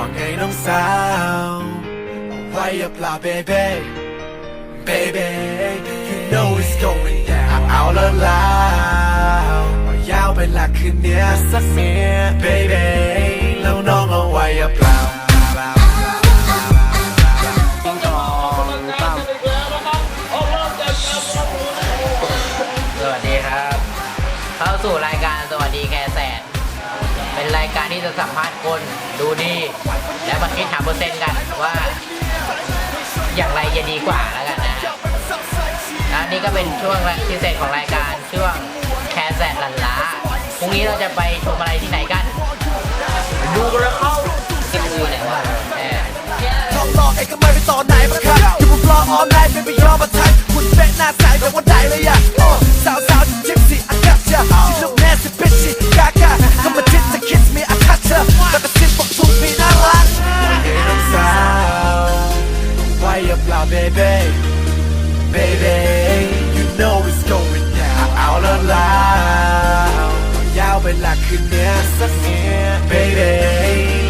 วังให้น้องสาวเอาไว้อย่ปลาเบเบ้ baby you know it's going down เอาละลาวเอายาวไปละคืนเนี้ยสักมีย baby แล้วน้องเอาไว้อย่าสู่ราย จะสัมภาษณ์คนดูดีแล้วมาคิดหาเปอร์เซ็นต์กันว่า อย่างไรจะดีกว่าแล้วกันนะอันนี้ก็เป็นช่วงพิเศษของรายการช่วงแคสแซดลันล้าพรุ่งนี้เราจะไปชมอะไรที่ไหนกัน ดูกันแล้เข้าดูไหนวะทองต่อเองก็ไม่ไปต่อไหนบ้างครับอยู่บนฟลอร์ออนไลน์ไม่ไปยอมมาทักคุณเป๊ะหน้าใสแต่ว่าใดเลยอะสาวสาวจิ๊บซี่อันดับจะ Baby, I could never forget, baby.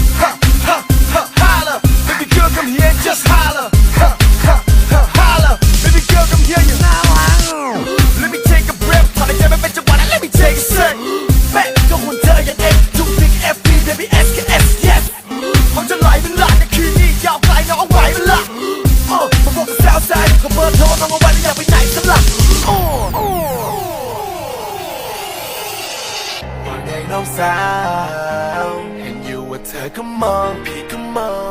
น้อสาว เห็นอยู่ว่าเธอก็มองพี่ก็มอง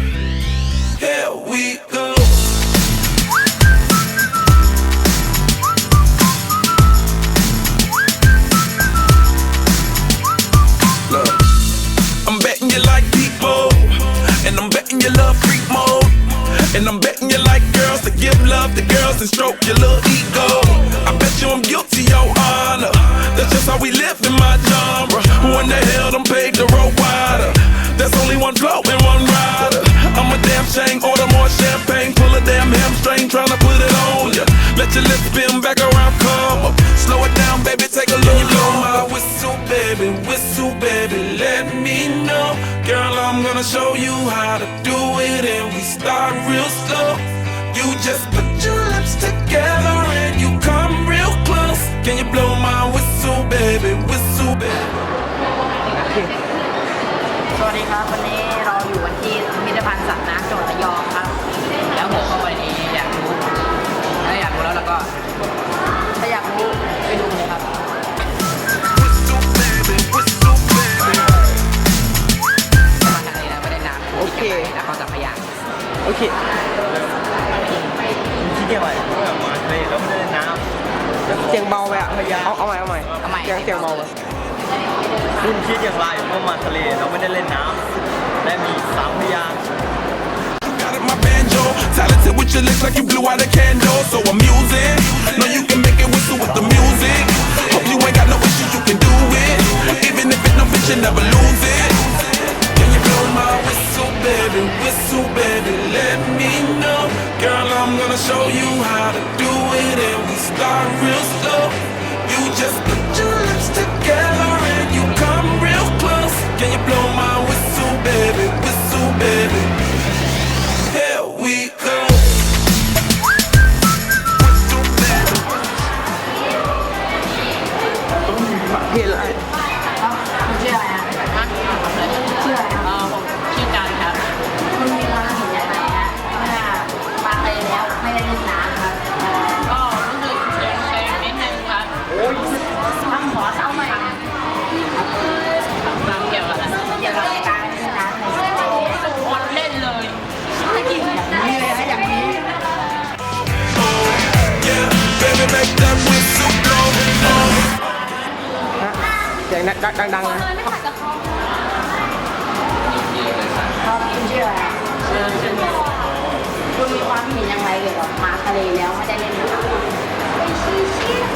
rider. There's only one blow and one rider. I'm a damn shame, order more champagne. Pull a damn hamstring, tryna put it on ya. Let your lips spin back around, come up. Slow it down, baby, take a little blow my whistle, baby, whistle, baby, let me know. Girl, I'm gonna show you how to do it, and we start real slow. You just put your lips together and you come real close. Can you blow my whistle, baby, whistle, baby? สวัสดีครับ วันนี้เราอยู่กันที่พิพิธภัณฑ์สัตว์น้ำจังหวัดระยองครับ แล้วผมเข้าวันนี้อยากรู้ถ้าอยากรู้แล้วเราก็ถ้าอยากรู้ไปดูเลยครับ มาทาไม่ได้น้ำโอเคนะเขาจะพยายาม OK。คิดยังไงเสียงเบาไปอะ เอาเอาใหม่เอาใหม่เอาใหม่ เสียงเสียงเบาไคุณคิดอย่างไรเมื่อมาทะเลเราไม่ได้เล่นน้ำและมีสามพยาง Talented with your lips like you blew out a candle. So I'm using Know you can make it whistle with the music. Hope you ain't got no issues, you can do it. Even if it's no vision, never lose it. Can you blow my whistle, baby, whistle, baby Let me know. Girl, I'm gonna show you how to do it And we start real slow. You just มาทะเลแล้วไม่ได้เล่นนะคะ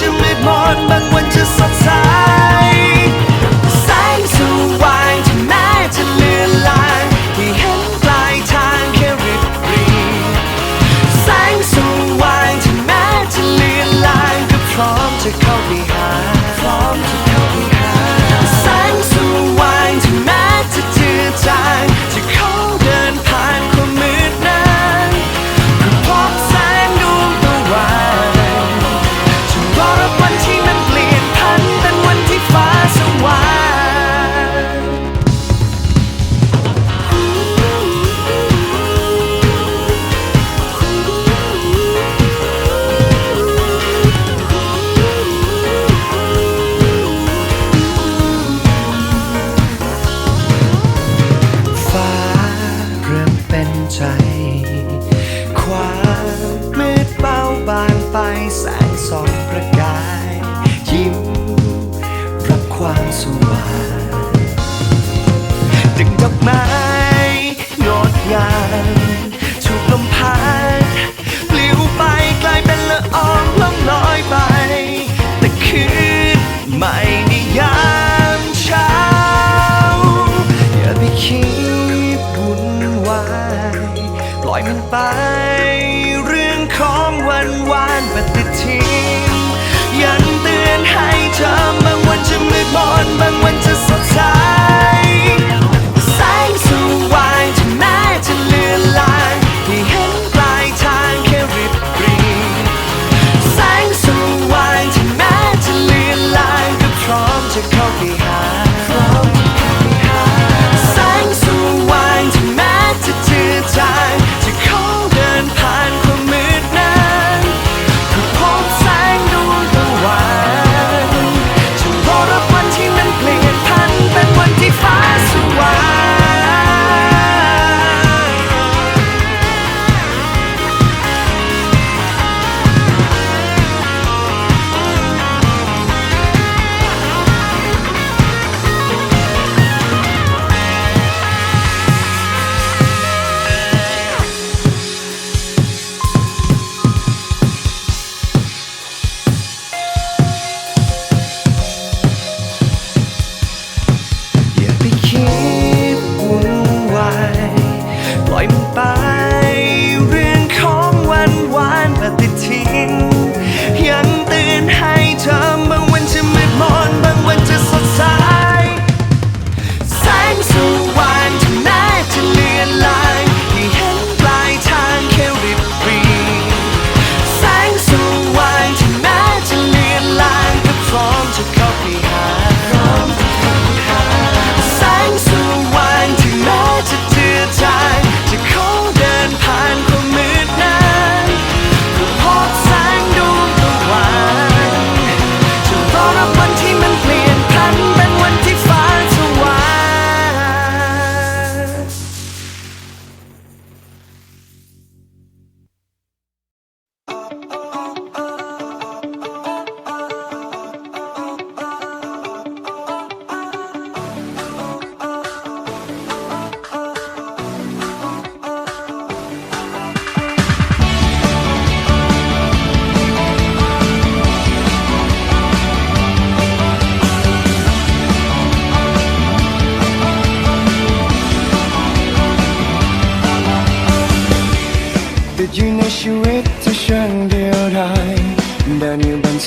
chứng mệt mỏi băng quanh chưa sẵn sàng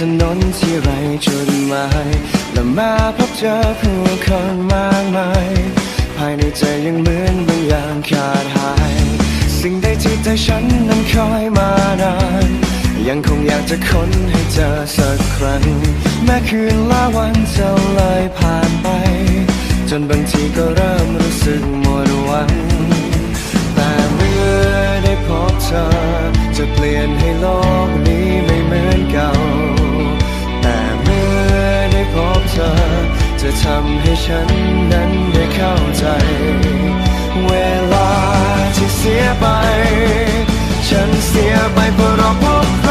ถนนที่ไรจุดหมายและมาพบเจอผู้คนมากมาย ภายในใจยังเหมือนบางอย่างขาดหาย สิ่งใดที่ใจฉันนั้นคอยมานาน ยังคงอยากจะค้นให้เจอสักครั้ง แม้คืนละวันจะเลยผ่านไป จนบางทีก็เริ่มรู้สึกหมดหวัง แต่เมื่อได้พบเธอ จะเปลี่ยนให้โลกนี้ไม่เหมือนเก่า เธอ จะทำให้ฉันนั้นได้เข้าใจ เวลาที่เสียไป ฉันเสียไปเพราะพบเธอ